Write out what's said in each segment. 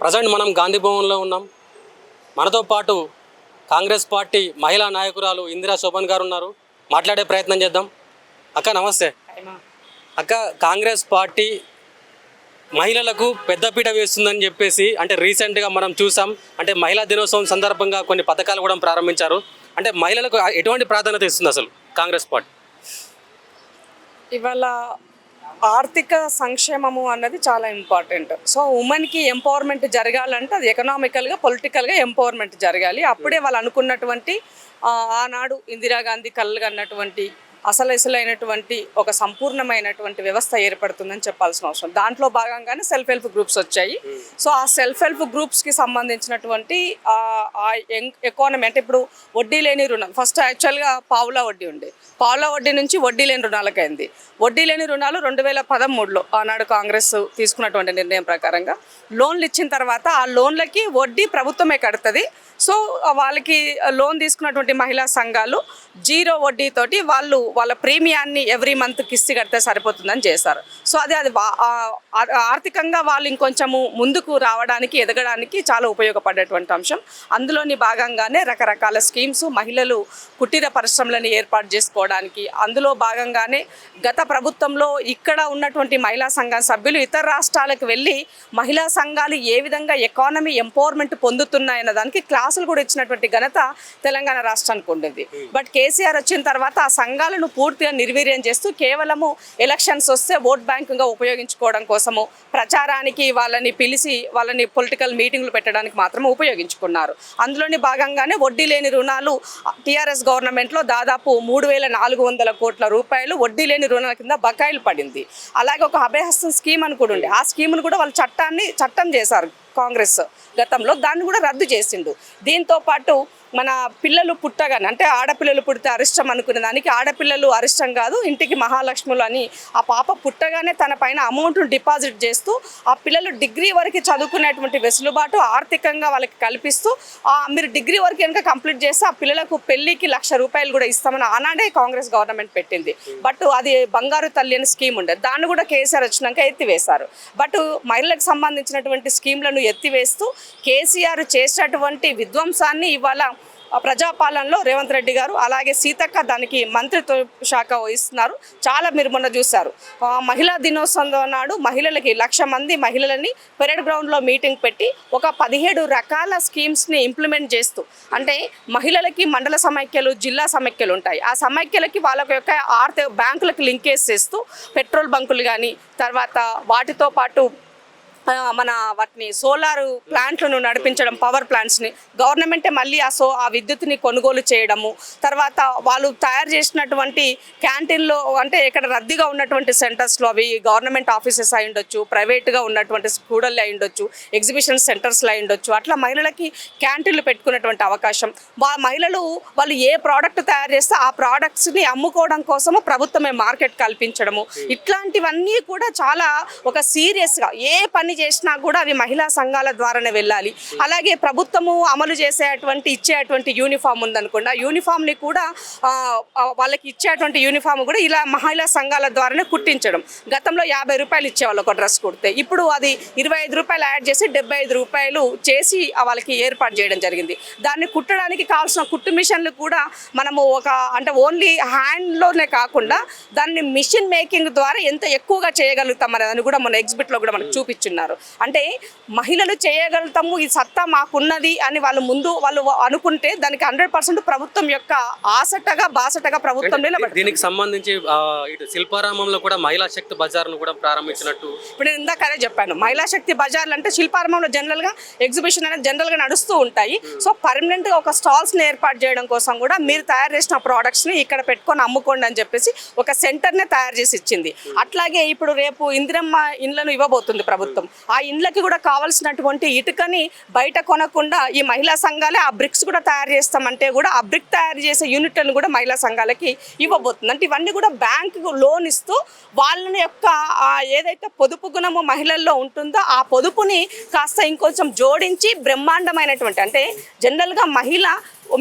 Present మనం గాంధీ భవన్లో ఉన్నాం. మనతో పాటు కాంగ్రెస్ పార్టీ మహిళా నాయకురాలు ఇందిరా శోభన్ గారు ఉన్నారు. మాట్లాడే ప్రయత్నం చేద్దాం. అక్క నమస్తే. అక్క కాంగ్రెస్ పార్టీ మహిళలకు పెద్దపీట వేస్తుందని చెప్పేసి అంటే రీసెంట్గా మనం చూసాం. అంటే మహిళా దినోత్సవం సందర్భంగా కొన్ని పథకాలు కూడా ప్రారంభించారు. అంటే మహిళలకు ఎటువంటి ప్రాధాన్యత ఇస్తుంది అసలు కాంగ్రెస్ పార్టీ? ఇవాళ ఆర్థిక సంక్షేమము అన్నది చాలా ఇంపార్టెంట్. సో ఉమెన్కి ఎంపవర్మెంట్ జరగాలంటే అది ఎకనామికల్గా పొలిటికల్గా ఎంపవర్మెంట్ జరగాలి. అప్పుడే వాళ్ళు అనుకున్నటువంటి ఆనాడు ఇందిరాగాంధీ కళ్ళు అన్నటువంటి అసలైనటువంటి ఒక సంపూర్ణమైనటువంటి వ్యవస్థ ఏర్పడుతుందని చెప్పాల్సిన అవసరం. దాంట్లో భాగంగానే సెల్ఫ్ హెల్ప్ గ్రూప్స్ వచ్చాయి. సో ఆ సెల్ఫ్ హెల్ప్ గ్రూప్స్కి సంబంధించినటువంటి ఎకానమీ అంటే ఇప్పుడు వడ్డీ లేని రుణం. ఫస్ట్ యాక్చువల్గా పావులా వడ్డీ ఉండే. పావులా వడ్డీ నుంచి వడ్డీ లేని రుణాలకైంది వడ్డీ లేని రుణాలు రెండు వేల పదమూడులో ఆనాడు కాంగ్రెస్ తీసుకున్నటువంటి నిర్ణయం ప్రకారంగా లోన్లు ఇచ్చిన తర్వాత ఆ లోన్లకి వడ్డీ ప్రభుత్వమే కడుతుంది. సో వాళ్ళకి లోన్ తీసుకున్నటువంటి మహిళా సంఘాలు జీరో వడ్డీతోటి వాళ్ళు వాళ్ళ ప్రీమియాన్ని ఎవ్రీ మంత్ కిస్తి కడితే సరిపోతుందని చేశారు. సో అది అది ఆర్థికంగా వాళ్ళు ఇంకొంచెము ముందుకు రావడానికి ఎదగడానికి చాలా ఉపయోగపడేటువంటి అంశం. అందులోని భాగంగానే రకరకాల స్కీమ్స్ మహిళలు కుటీర పరిశ్రమలను ఏర్పాటు చేసుకోవడానికి అందులో భాగంగానే గత ప్రభుత్వంలో ఇక్కడ ఉన్నటువంటి మహిళా సంఘ సభ్యులు ఇతర రాష్ట్రాలకు వెళ్ళి మహిళా సంఘాలు ఏ విధంగా ఎకానమీ ఎంపవర్మెంట్ పొందుతున్నాయన్న దానికి క్లాసులు కూడా ఇచ్చినటువంటి ఘనత తెలంగాణ రాష్ట్రానికి ఉండేది. బట్ కేసీఆర్ వచ్చిన తర్వాత ఆ సంఘాలను పూర్తిగా నిర్వీర్యం చేస్తూ కేవలము ఎలక్షన్స్ వస్తే ఓట్ బ్యాంకుగా ఉపయోగించుకోవడం కోసము ప్రచారానికి వాళ్ళని పిలిచి వాళ్ళని పొలిటికల్ మీటింగ్లు పెట్టడానికి మాత్రమే ఉపయోగించుకున్నారు. అందులోని భాగంగానే వడ్డీ లేని రుణాలు టీఆర్ఎస్ గవర్నమెంట్లో దాదాపు మూడు వేల నాలుగు వందల కోట్ల రూపాయలు వడ్డీ లేని రుణాల కింద బకాయిలు పడింది. అలాగే ఒక అభయహస్తం స్కీమ్ అని కూడా ఉంది. ఆ స్కీమ్ను కూడా వాళ్ళు చట్టాన్ని చట్టం చేశారు. కాంగ్రెస్ గతంలో దాన్ని కూడా రద్దు చేసిండు. దీంతో పాటు మన పిల్లలు పుట్టగానే అంటే ఆడపిల్లలు పుడితే అరిష్టం అనుకునే దానికి ఆడపిల్లలు అరిష్టం కాదు ఇంటికి మహాలక్ష్ములు అని ఆ పాప పుట్టగానే తన పైన అమౌంట్ను డిపాజిట్ చేస్తూ ఆ పిల్లలు డిగ్రీ వరకు చదువుకునేటువంటి వెసులుబాటు ఆర్థికంగా వాళ్ళకి కల్పిస్తూ ఆ మీరు డిగ్రీ వరకు కనుక కంప్లీట్ చేస్తే ఆ పిల్లలకు పెళ్ళికి లక్ష రూపాయలు కూడా ఇస్తామని ఆనాడే కాంగ్రెస్ గవర్నమెంట్ పెట్టింది. బట్ అది బంగారు తల్లి అని స్కీమ్ ఉండే దాన్ని కూడా కేసీఆర్ వచ్చినాక ఎత్తివేశారు. బట్ మహిళలకు సంబంధించినటువంటి స్కీమ్లను ఎత్తివేస్తూ కేసీఆర్ చేసినటువంటి విధ్వంసాన్ని ఇవాళ ప్రజాపాలనలో రేవంత్ రెడ్డి గారు అలాగే సీతక్క దానికి మంత్రిత్వ శాఖ వహిస్తున్నారు. చాలా మీరు మొన్న చూశారు. మహిళా దినోత్సవం నాడు మహిళలకి లక్ష మంది మహిళలని పెరేడ్ గ్రౌండ్లో మీటింగ్ పెట్టి ఒక పదిహేడు రకాల స్కీమ్స్ని ఇంప్లిమెంట్ చేస్తూ అంటే మహిళలకి మండల సమైక్యలు జిల్లా సమైక్యలు ఉంటాయి. ఆ సమైక్యలకి వాళ్ళ యొక్క ఆర్థిక బ్యాంకులకు లింకేజ్ చేస్తూ పెట్రోల్ బంకులు కానీ తర్వాత వాటితో పాటు మన వాటిని సోలార్ ప్లాంట్లను నడిపించడం పవర్ ప్లాంట్స్ని గవర్నమెంటే మళ్ళీ ఆ సో ఆ విద్యుత్ని కొనుగోలు చేయడము. తర్వాత వాళ్ళు తయారు చేసినటువంటి క్యాంటీన్లో అంటే ఇక్కడ రద్దీగా ఉన్నటువంటి సెంటర్స్లో అవి గవర్నమెంట్ ఆఫీసెస్ అయి ఉండొచ్చు ప్రైవేట్గా ఉన్నటువంటి స్కూడర్లు అయి ఉండొచ్చు ఎగ్జిబిషన్ సెంటర్స్లో అయి ఉండొచ్చు. అట్లా మహిళలకి క్యాంటీన్లు పెట్టుకునేటువంటి అవకాశం. వా మహిళలు వాళ్ళు ఏ ప్రోడక్ట్ తయారు చేస్తే ఆ ప్రోడక్ట్స్ని అమ్ముకోవడం కోసము ప్రభుత్వమే మార్కెట్ కల్పించడము. ఇట్లాంటివన్నీ కూడా చాలా ఒక సీరియస్గా ఏ పని చేసినా కూడా అవి మహిళా సంఘాల ద్వారానే వెళ్ళాలి. అలాగే ప్రభుత్వము అమలు చేసేటువంటి ఇచ్చేటువంటి యూనిఫామ్ ఉందనుకోండి. ఆ యూనిఫామ్ని కూడా వాళ్ళకి ఇచ్చేటువంటి యూనిఫామ్ కూడా ఇలా మహిళా సంఘాల ద్వారానే కుట్టించడం. గతంలో యాభై రూపాయలు ఇచ్చేవాళ్ళు ఒక డ్రెస్ కుడితే. ఇప్పుడు అది ఇరవై ఐదు రూపాయలు యాడ్ చేసి డెబ్బై ఐదు రూపాయలు చేసి వాళ్ళకి ఏర్పాటు చేయడం జరిగింది. దాన్ని కుట్టడానికి కావాల్సిన కుట్టు మిషన్లు కూడా మనము ఒక అంటే ఓన్లీ హ్యాండ్లోనే కాకుండా దాన్ని మిషన్ మేకింగ్ ద్వారా ఎంత ఎక్కువగా చేయగలుగుతాం అనేది కూడా మన ఎగ్జిబిట్లో కూడా మనకు చూపించున్నారు. అంటే మహిళలు చేయగలుగుతాము ఈ సత్తా మాకున్నది అని వాళ్ళు ముందు వాళ్ళు అనుకుంటే దానికి హండ్రెడ్ పర్సెంట్ ప్రభుత్వం యొక్క ఆసటగా బాసటగా ప్రభుత్వం దీనికి సంబంధించి ఇటు శిల్పారామంలో కూడా మహిళా శక్తి బజార్ను కూడా ప్రారంభించినట్టు ఇప్పుడు నేను ఇందాక అదే చెప్పాను. మహిళా శక్తి బజార్లు అంటే శిల్పారంభంలో జనరల్గా ఎగ్జిబిషన్ అనేది జనరల్గా నడుస్తూ ఉంటాయి. సో పర్మనెంట్గా ఒక స్టాల్స్ని ఏర్పాటు చేయడం కోసం కూడా మీరు తయారు చేసిన ప్రోడక్ట్స్ని ఇక్కడ పెట్టుకొని అమ్ముకోండి అని చెప్పేసి ఒక సెంటర్ నే తయారు చేసి ఇచ్చింది. అట్లాగే ఇప్పుడు రేపు ఇందిరమ్మ ఇండ్లను ఇవ్వబోతుంది ప్రభుత్వం. ఆ ఇండ్లకి కూడా కావాల్సినటువంటి ఇటుకని బయట కొనకుండా ఈ మహిళా సంఘాలే ఆ బ్రిక్స్ కూడా తయారు చేస్తామంటే కూడా ఆ బ్రిక్ తయారు చేసే యూనిట్లను కూడా మహిళా సంఘాలకి ఇవ్వబోతుంది. అంటే ఇవన్నీ కూడా బ్యాంకు లోన్ ఇస్తూ వాళ్ళ యొక్క ఆ ఏదైతే పొదుపు గుణము మహిళల్లో ఉంటుందో ఆ పొదుపుని కాస్త ఇంకొంచెం జోడించి బ్రహ్మాండమైనటువంటి అంటే జనరల్గా మహిళ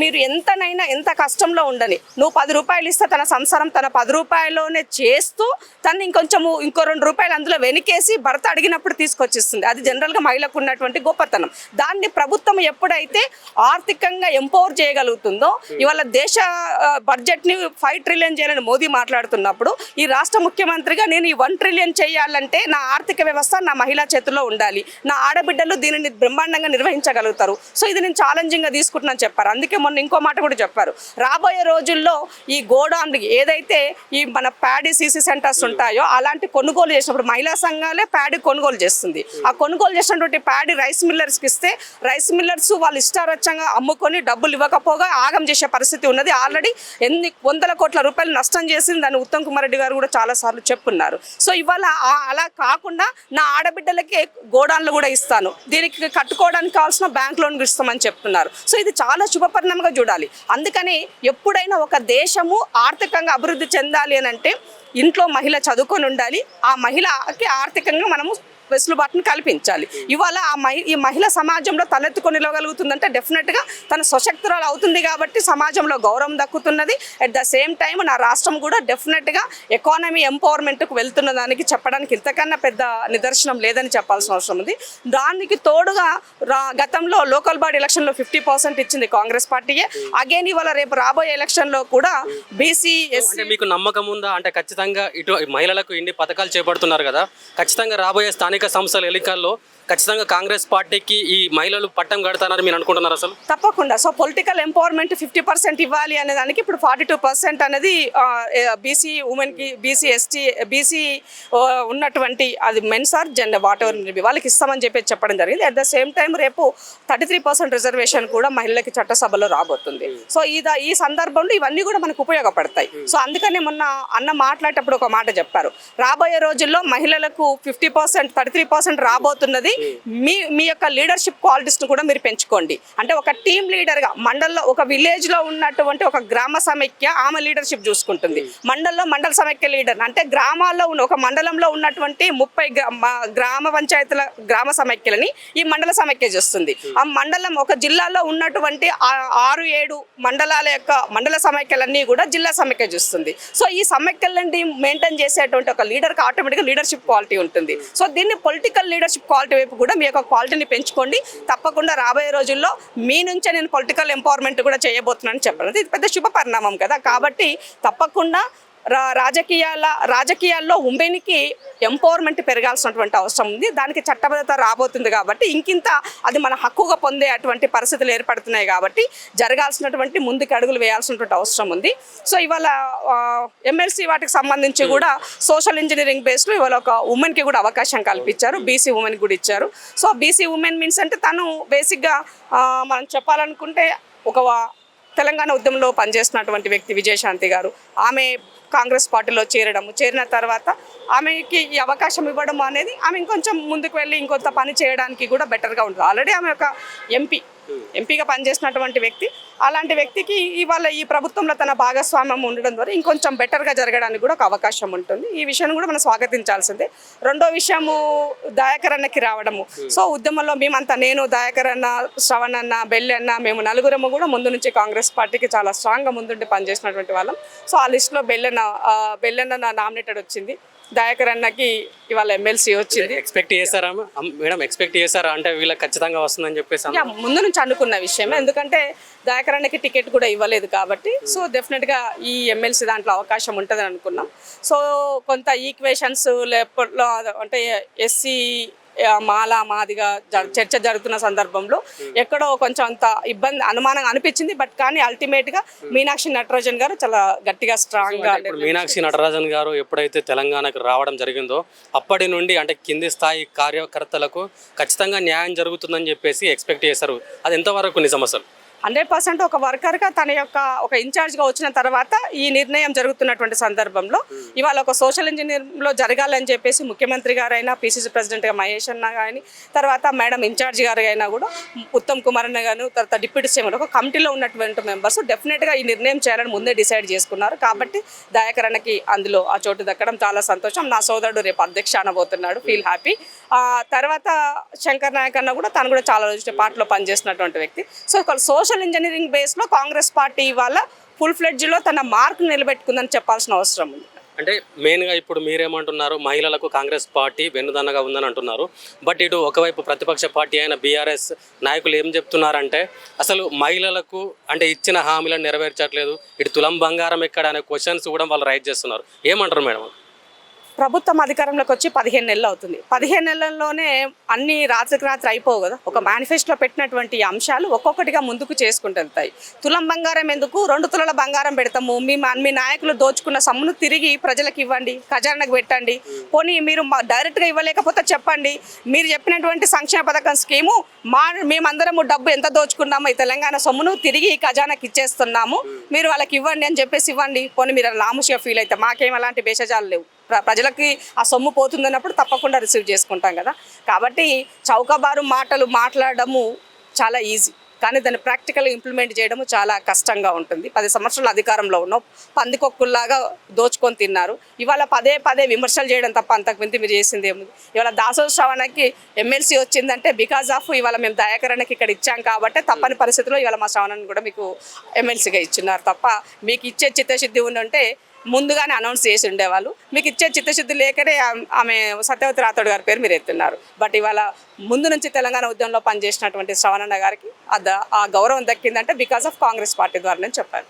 మీరు ఎంతనైనా ఎంత కష్టంలో ఉండని. నువ్వు పది రూపాయలు ఇస్తే తన సంసారం తన పది రూపాయల్లోనే చేస్తూ తను ఇంకొంచెము ఇంకో రెండు రూపాయలు అందులో వెనికేసి భర్త అడిగినప్పుడు తీసుకొచ్చిస్తుంది. అది జనరల్గా మహిళకు ఉన్నటువంటి గొప్పతనం. దాన్ని ప్రభుత్వం ఎప్పుడైతే ఆర్థికంగా ఎంపవర్ చేయగలుగుతుందో ఇవాళ దేశ బడ్జెట్ని ఫైవ్ ట్రిలియన్ చేయాలని మోదీ మాట్లాడుతున్నప్పుడు ఈ రాష్ట్ర ముఖ్యమంత్రిగా నేను ఈ వన్ ట్రిలియన్ చేయాలంటే నా ఆర్థిక వ్యవస్థ నా మహిళా చేతుల్లో ఉండాలి. నా ఆడబిడ్డలు దీనిని బ్రహ్మాండంగా నిర్వహించగలుగుతారు. సో ఇది నేను ఛాలెంజింగ్గా తీసుకుంటున్నాను చెప్పారు. అందుకే మొన్న ఇంకో మాట కూడా చెప్పారు. రాబోయే రోజుల్లో ఈ గోడౌన్ ఏదైతే ఈ మన ప్యాడీ సీసీ సెంటర్స్ ఉంటాయో అలాంటి కొనుగోలు చేసినప్పుడు మహిళా సంఘాలే ప్యాడీ కొనుగోలు చేస్తుంది. ఆ కొనుగోలు చేసినటువంటి ప్యాడీ రైస్ మిల్లర్స్కి ఇస్తే రైస్ మిల్లర్స్ వాళ్ళు ఇష్టారచ్చంగా అమ్ముకొని డబ్బులు ఇవ్వకపోగా ఆగం చేసే పరిస్థితి ఉన్నది. ఆల్రెడీ ఎన్ని వందల కోట్ల రూపాయలు నష్టం చేసింది దాన్ని ఉత్తమ్ కుమార్ రెడ్డి గారు కూడా చాలా సార్లు చెప్పున్నారు. సో ఇవాళ అలా కాకుండా నా ఆడబిడ్డలకి గోడాన్లు కూడా ఇస్తాను. దీనికి కట్టుకోవడానికి కావాల్సిన బ్యాంక్ లోన్ ఇస్తామని చెప్తున్నారు. సో ఇది చాలా శుభపరిణామంగా చూడాలి. అందుకని ఎప్పుడైనా ఒక దేశము ఆర్థికంగా అభివృద్ధి చెందాలి అని అంటే ఇంట్లో మహిళ చదువుకొని ఉండాలి. ఆ మహిళకి ఆర్థికంగా మనము వెసులుబాటును కల్పించాలి. ఇవాళ ఆ మహి ఈ మహిళ సమాజంలో తలెత్తుకొని నిలవగలుగుతుందంటే డెఫినెట్గా తన సశక్తురాలు అవుతుంది కాబట్టి సమాజంలో గౌరవం దక్కుతున్నది. అట్ ద సేమ్ టైం నా రాష్ట్రం కూడా డెఫినెట్గా ఎకానమీ ఎంపవర్మెంట్కు వెళ్తున్న దానికి చెప్పడానికి ఇంతకన్నా పెద్ద నిదర్శనం లేదని చెప్పాల్సిన అవసరం ఉంది. దానికి తోడుగా రా గతంలో లోకల్ బాడీ ఎలక్షన్లో ఫిఫ్టీ పర్సెంట్ ఇచ్చింది కాంగ్రెస్ పార్టీయే. అగైన్ ఇవాళ రేపు రాబోయే ఎలక్షన్లో కూడా బీసీ అంటే మీకు నమ్మకం ఉందా? అంటే ఖచ్చితంగా ఇటు మహిళలకు ఇన్ని పథకాలు చేపడుతున్నారు కదా. ఖచ్చితంగా రాబోయే స్థానిక సంస్థల ఎన్నికల్లో ఖచ్చితంగా కాంగ్రెస్ పార్టీకి ఈ మహిళలు పట్టం కడతారని మీరు అనుకుంటున్నారు అసలు? తప్పకుండా. So political empowerment fifty percent ఇవ్వాలి అనే దానికి ఇప్పుడు ఫార్టీ టూ పర్సెంట్ అనేది బీసీ ఉమెన్కి బీసీ ఎస్టీ బీసీ ఉన్నటువంటి అది mens or gender what ever వాళ్ళకి ఇస్తామని చెప్పి చెప్పడం జరిగింది. అట్ ద సేమ్ టైం రేపు థర్టీ త్రీ పర్సెంట్ రిజర్వేషన్ కూడా మహిళలకి చట్టసభలో రాబోతుంది. సో ఇది ఈ సందర్భంలో ఇవన్నీ కూడా మనకు ఉపయోగపడతాయి. సో అందుకనే మొన్న అన్న మాట్లాడేటప్పుడు ఒక మాట చెప్పారు. రాబోయే రోజుల్లో మహిళలకు fifty percent thirty three percent రాబోతున్నది మీ మీ యొక్క లీడర్షిప్ క్వాలిటీస్ను కూడా మీరు పెంచుకోండి. అంటే ఒక టీమ్ లీడర్గా మండల్లో ఒక విలేజ్లో ఉన్నటువంటి ఒక గ్రామ సమైక్య ఆమె లీడర్షిప్ చూసుకుంటుంది. మండల్లో మండల సమైక్య లీడర్ అంటే గ్రామాల్లో ఉన్న ఒక మండలంలో ఉన్నటువంటి ముప్పై గ్రామ పంచాయతీల గ్రామ సమైక్యలని ఈ మండల సమైక్య చేస్తుంది. ఆ మండలం ఒక జిల్లాలో ఉన్నటువంటి ఆ- ఆరు ఏడు మండలాల యొక్క మండల సమైక్యలన్నీ కూడా జిల్లా సమైక్య చూస్తుంది. సో ఈ సమైక్యలన్నీ మెయింటైన్ చేసేటువంటి ఒక లీడర్కి ఆటోమేటిక్గా లీడర్షిప్ క్వాలిటీ ఉంటుంది. సో దీన్ని పొలిటికల్ లీడర్షిప్ క్వాలిటీ వైపు కూడా మీ యొక్క క్వాలిటీని పెంచుకోండి. తప్పకుండా రాబోయే రోజుల్లో మీ నుంచే నేను పొలిటికల్ ఎంపవర్మెంట్ కూడా చేయబోతున్నాను చెప్పాను. ఇది పెద్ద శుభ పరిణామం కదా. కాబట్టి తప్పకుండా రా రాజకీయాల రాజకీయాల్లో ఉమెన్కి ఎంపవర్మెంట్ పెరగాల్సినటువంటి అవసరం ఉంది. దానికి చట్టబద్ధత రాబోతుంది కాబట్టి ఇంకింత అది మన హక్కుగా పొందే అటువంటి పరిస్థితులు ఏర్పడుతున్నాయి కాబట్టి జరగాల్సినటువంటి ముందుకు అడుగులు వేయాల్సినటువంటి అవసరం ఉంది. సో ఇవాళ ఎమ్మెల్సీ వాటికి సంబంధించి కూడా సోషల్ ఇంజనీరింగ్ బేస్లో ఇవాళ ఒక ఉమెన్కి కూడా అవకాశం కల్పించారు. బీసీ ఉమెన్ కూడా ఇచ్చారు. సో బీసీ ఉమెన్ మీన్స్ అంటే తను బేసిక్గా మనం చెప్పాలనుకుంటే ఒక తెలంగాణ ఉద్యమంలో పనిచేస్తున్నటువంటి వ్యక్తి విజయశాంతి గారు. ఆమె కాంగ్రెస్ పార్టీలో చేరడము చేరిన తర్వాత ఆమెకి ఈ అవకాశం ఇవ్వడం అనేది ఆమె ఇంకొంచెం ముందుకు వెళ్ళి ఇంకొంత పని చేయడానికి కూడా బెటర్గా ఉంటుంది. ఆల్రెడీ ఆమె ఒక ఎంపీ ఎంపీగా పనిచేసినటువంటి వ్యక్తి. అలాంటి వ్యక్తికి ఇవాళ ఈ ప్రభుత్వంలో తన భాగస్వామ్యం ఉండడం ద్వారా ఇంకొంచెం బెటర్గా జరగడానికి కూడా ఒక అవకాశం ఉంటుంది. ఈ విషయాన్ని కూడా మనం స్వాగతించాల్సిందే. రెండో విషయము దయాకర్ అన్నకి రావడము సో ఉద్యమంలో మేమంతా నేను దయాకర్ అన్న శ్రవణ్ అన్న బెల్లి అన్న మేము నలుగురము కూడా ముందు నుంచి కాంగ్రెస్ పార్టీకి చాలా స్ట్రాంగ్గా ముందుండి పనిచేసినటువంటి వాళ్ళం. సో ఆ లిస్టులో బెల్లెన్న బెల్లెన్న నామినేటెడ్ వచ్చింది. దయాకర్ అన్నకి ఇవాళ ఎమ్మెల్సీ వచ్చింది. ఎక్స్పెక్ట్ అమ్- మేడం ఎక్స్పెక్ట్ చేశారా? అంటే వీళ్ళకి ఖచ్చితంగా వస్తుందని చెప్పేసి ముందు నుంచి అనుకున్న విషయమే. ఎందుకంటే దయాకరానికి టికెట్ కూడా ఇవ్వలేదు కాబట్టి. సో డెఫినెట్గా ఈ ఎమ్మెల్సీ దాంట్లో అవకాశం ఉంటుందని అనుకున్నాం. సో కొంత ఈక్వేషన్స్ లేకపోతే అంటే ఎస్సీ మాలా మాదిగా చర్చ జరుగుతున్న సందర్భంలో ఎక్కడో కొంచెం అంత ఇబ్బంది అనుమానం అనిపించింది బట్ కానీ అల్టిమేట్గా మీనాక్షి నటరాజన్ గారు చాలా గట్టిగా స్ట్రాంగ్గా ఇప్పుడు మీనాక్షి నటరాజన్ గారు ఎప్పుడైతే తెలంగాణకు రావడం జరిగిందో అప్పటి నుండి అంటే కింది స్థాయి కార్యకర్తలకు ఖచ్చితంగా న్యాయం జరుగుతుందని చెప్పేసి ఎక్స్పెక్ట్ చేశారు. అది ఎంతవరకు నిజం అసలు? హండ్రెడ్ పర్సెంట్ ఒక వర్కర్గా తన యొక్క ఒక ఇన్ఛార్జ్గా వచ్చిన తర్వాత ఈ నిర్ణయం జరుగుతున్నటువంటి సందర్భంలో ఇవాళ ఒక సోషల్ ఇంజనీరింగ్లో జరగాలని చెప్పేసి ముఖ్యమంత్రి గారైనా పిసిసి ప్రెసిడెంట్గా మహేష్ అన్న కానీ తర్వాత మేడం ఇన్ఛార్జ్ గారు అయినా కూడా ఉత్తమ్ కుమార్ అన్న గారు తర్వాత డిప్యూటీ సీఎం ఒక కమిటీలో ఉన్నటువంటి మెంబర్స్ డెఫినెట్గా ఈ నిర్ణయం చేయాలని ముందే డిసైడ్ చేసుకున్నారు. కాబట్టి దయాకర్ అన్నకి అందులో ఆ చోటు దక్కడం చాలా సంతోషం. నా సోదరుడు రేపు అధ్యక్ష అనబోతున్నాడు ఫీల్ హ్యాపీ. తర్వాత శంకర్ నాయక్ అన్న కూడా తను కూడా చాలా రోజుల పార్టీలో పనిచేసినటువంటి వ్యక్తి. సో సోషల్ సోషల్ ఇంజనీరింగ్ బేస్లో కాంగ్రెస్ పార్టీ ఇవాళ ఫుల్ ఫ్లెడ్జ్లో తన మార్క్ నిలబెట్టుకుందని చెప్పాల్సిన అవసరం ఉంది. అంటే మెయిన్గా ఇప్పుడు మీరేమంటున్నారు? మహిళలకు కాంగ్రెస్ పార్టీ వెన్నుదన్నగా ఉందని అంటున్నారు. బట్ ఇటు ఒకవైపు ప్రతిపక్ష పార్టీ అయిన బీఆర్ఎస్ నాయకులు ఏం చెప్తున్నారంటే అసలు మహిళలకు అంటే ఇచ్చిన హామీలను నెరవేర్చట్లేదు. ఇటు తులం బంగారం ఎక్కడ అనే క్వశ్చన్స్ కూడా వాళ్ళు రైట్ చేస్తున్నారు. ఏమంటారు మేడం? ప్రభుత్వం అధికారంలోకి వచ్చి పదిహేను నెలలు అవుతుంది. పదిహేను నెలల్లోనే అన్ని రాత్రికి రాత్రి అయిపోవు కదా. ఒక మేనిఫెస్టోలో పెట్టినటువంటి అంశాలు ఒక్కొక్కటిగా ముందుకు చేసుకుంటూ వెళ్తాయి తులం బంగారం ఎందుకు? రెండు తులాల బంగారం పెడతాము. మీ మీ నాయకులు దోచుకున్న సొమ్మును తిరిగి ప్రజలకు ఇవ్వండి. ఖజానాకు పెట్టండి. పోనీ మీరు మా- డైరెక్ట్గా ఇవ్వలేకపోతే చెప్పండి. మీరు చెప్పినటువంటి సంక్షేమ పథకం స్కీము మా మేమందరము డబ్బు ఎంత దోచుకున్నామో ఈ తెలంగాణ సొమ్మును తిరిగి ఖజానాకి ఇచ్చేస్తున్నాము. మీరు వాళ్ళకి ఇవ్వండి అని చెప్పేసి ఇవ్వండి. పోనీ మీరు నాముషిగా ఫీల్ అయితే మాకేం అలాంటి భేషజాలు లేవు. ప్రజలకి ఆ సొమ్ము పోతుందన్నప్పుడు తప్పకుండా రిసీవ్ చేసుకుంటాం కదా. కాబట్టి చౌకబారు మాటలు మాట్లాడడము చాలా ఈజీ. కానీ దాన్ని ప్రాక్టికల్గా ఇంప్లిమెంట్ చేయడము చాలా కష్టంగా ఉంటుంది. పది సంవత్సరాల అధికారంలో ఉన్నాం. పందికొక్కుల్లాగా దోచుకొని తిన్నారు. ఇవాళ పదే పదే విమర్శలు చేయడం తప్ప అంతకుమించి మీరు చేసింది ఏముంది? ఇవాళ దాసో శ్రవణకి ఎమ్మెల్సీ వచ్చిందంటే బికాజ్ ఆఫ్ ఇవాళ మేము దయాకరణకి ఇక్కడ ఇచ్చాం కాబట్టి తప్పని పరిస్థితిలో ఇవాళ మా శ్రవణాన్ని కూడా మీకు ఎమ్మెల్సీగా ఇచ్చినారు తప్ప మీకు ఇచ్చే చిత్తశుద్ధి ఉంటే ముందుగానే అనౌన్స్ చేసి ఉండేవాళ్ళు. మీకు ఇచ్చే చిత్తశుద్ధి లేకనే ఆమె- సత్యవతి రాథోడ్ గారి పేరు మీరు ఎత్తున్నారు. బట్ ఇవాళ ముందు నుంచి తెలంగాణ ఉద్యమంలో పనిచేసినటువంటి శ్రవణన్న గారికి ఆ ద- ఆ గౌరవం దక్కిందంటే బికాస్ ఆఫ్ కాంగ్రెస్ పార్టీ ద్వారా నేను చెప్పాను